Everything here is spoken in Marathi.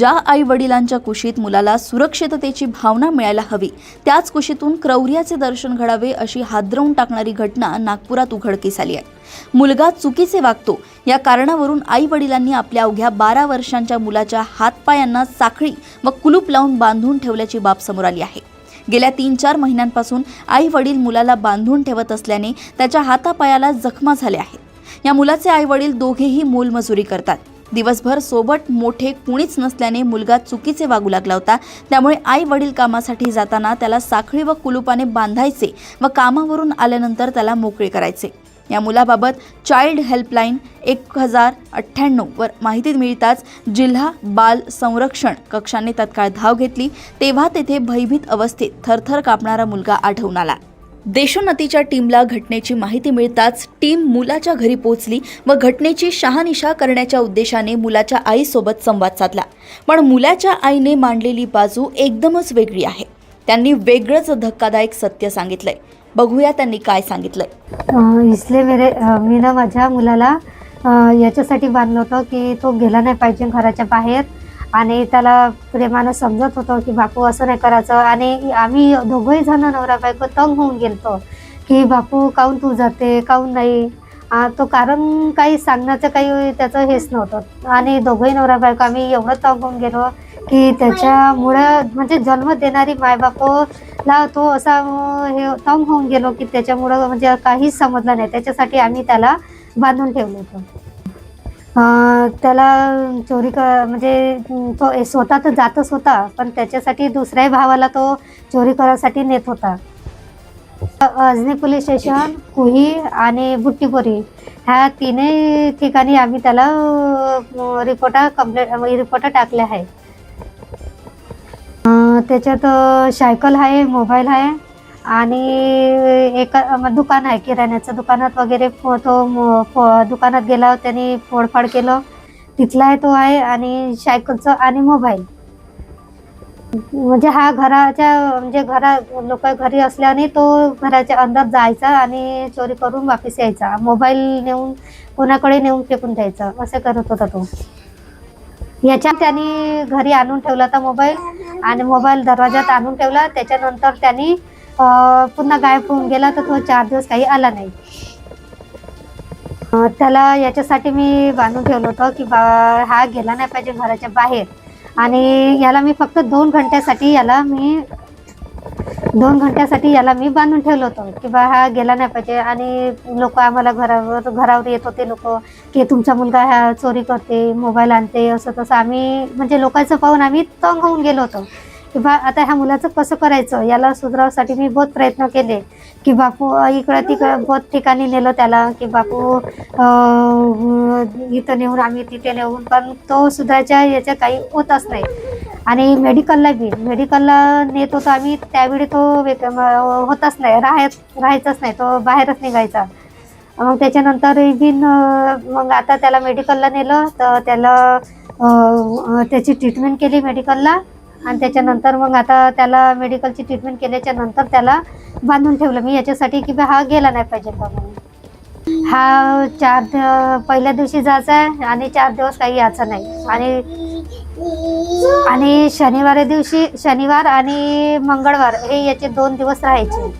ज्या आई वडिलांच्या कुशीत मुलाला सुरक्षिततेची भावना मिळायला हवी. त्याच कुशीतून क्रौर्याचे दर्शन घडावे अशी हादरवून टाकणारी घटना नागपुरात उघडकीस आली आहे. मुलगा चुकीचे वागतो. या कारणावरून आई वडिलांनी आपल्या अवघ्या बारा वर्षांच्या मुलाच्या हातपायांना साखळी व कुलूप लावून बांधून ठेवल्याची बाब समोर आली आहे. गेल्या तीन चार महिन्यांपासून आई वडील मुलाला बांधून ठेवत असल्याने त्याच्या हातापायाला जखमा झाल्या आहेत. या मुलाचे आई वडील दोघेही मोलमजुरी करतात. दिवसभर सोबत मोठे कुणीच नसल्याने मुलगा चुकीचे वागू लागला होता. त्यामुळे आई वडील कामासाठी जाताना त्याला साखळी व कुलुपाने बांधायचे व कामावरून आल्यानंतर त्याला मोकळे करायचे. या मुलाबाबत चाइल्ड हेल्पलाईन एक हजार अठ्ठ्याण्णव वर माहिती मिळताच जिल्हा बाल संरक्षण कक्षाने तत्काळ धाव घेतली. तेव्हा तेथे भयभीत अवस्थेत थरथर कापणारा मुलगा आढळून आला. देशोन्नतीच्या टीमला घटनेची माहिती मिळताच टीम मुलाच्या घरी पोहोचली व घटनेची शहानिशा करण्याच्या उद्देशाने मुलाच्या आईसोबत संवाद साधला. पण मुलाच्या आईने मांडलेली बाजू एकदमच वेगळी आहे. त्यांनी वेगळंच धक्कादायक सत्य सांगितलंय. बघूया त्यांनी काय सांगितलंय. इसले मेरे मी ना माझ्या मुलाला याच्यासाठी बांधलं होतं की तो गेला नाही पाहिजे घराच्या बाहेर. आणि त्याला प्रेमानं समजत होतो की बापू असं नाही करायचं. आणि आम्ही दोघंही जण नवरा बायको तंग होऊन गेलतो की बापू काहून तू जाते? काहून नाही? तो कारण काही सांगण्याचं काही त्याचं हेच नव्हतं. आणि दोघंही नवरा बायको आम्ही एवढं तंग होऊन गेलो की त्याच्यामुळं म्हणजे जन्म देणारी मायबापोला तो असा हे तंग होऊन गेलो की त्याच्यामुळं म्हणजे काहीच समजलं नाही. त्याच्यासाठी आम्ही त्याला बांधून ठेवलं होतं. त्याला चोरी क म्हणजे तो ए- स्वतः तर जातच होता पण त्याच्यासाठी दुसऱ्याही भावाला तो चोरी करायसाठी नेत होता. अजनी पोलीस स्टेशन कुही आणि बुट्टीपोरी ह्या तिन्ही ठिकाणी आम्ही त्याला रिपोर्ट कम्प्लेट म्हणजे रिपोर्ट टाकले आहे त्याच्यात सायकल आहे मोबाईल आहे. आणि एक दुकान आहे किराण्याचं दुकानात वगैरे फो- तो मो- फो- दुकानात गेला त्याने फोडफाड केलं. तिथला आहे तो आहे आणि सायकलचं आणि मोबाईल. म्हणजे हा घराच्या म्हणजे घरा लोक घरी असल्याने तो घराच्या अंदर जायचा आणि चोरी करून वापस यायचा. मोबाईल नेऊन कोणाकडे नेऊन फेकून द्यायचा असं करत होता तो. याच्या त्यांनी घरी आणून ठेवला होता मोबाईल आणि मोबाईल दरवाजात आणून ठेवला. त्याच्यानंतर त्यांनी पुन्हा गायब होऊन गेला तर तो चार दिवस काही आला नाही. त्याला याच्यासाठी मी बांधून ठेवलं होतं की बा हा गेला नाही पाहिजे घराच्या बाहेर. आणि याला मी फक्त दोन घंट्यासाठी याला मी दोन घंट्यासाठी याला मी बांधून ठेवलं होतं की बा हा गेला नाही पाहिजे. आणि लोक आम्हाला घरावर घरावर येत होते लोक की तुमचा मुलगा ह्या चोरी करते मोबाईल आणते असं तसं. आम्ही म्हणजे लोकांचं पाहून आम्ही तंग होऊन गेलो होतो. की बा आता ह्या मुलाचं कसं करायचं? याला सुधारासाठी मी बहुत प्रयत्न केले. की बापू इकडं तिकडं बहुत ठिकाणी नेलं त्याला. की बापू इथं नेऊन आम्ही तिथे नेऊन पण तो सुधारायच्या याच्या काही होतच नाही. आणि मेडिकलला बी मेडिकलला नेत होतो आम्ही त्यावेळी तो वेग- होताच होतच नाही. राहायच राहायचाच नाही. तो बाहेरच निघायचा. मग त्याच्यानंतर बिन मग आता त्याला मेडिकलला नेलं. तर त्याला त्याची ट्रीटमेंट केली मेडिकलला. आणि त्याच्यानंतर मग आता त्याला मेडिकलची ट्रीटमेंट केल्याच्यानंतर त्याला बांधून ठेवलं. मी याच्यासाठी की बा हा गेला नाही पाहिजे बा म्हणून. हा चार पहिल्या दिवशी जायचा आहे आणि चार दिवस काही यायचं नाही. आणि आणि शनिवारी दिवशी शनिवार आणि मंगळवार हे याचे दोन दिवस राहायचे.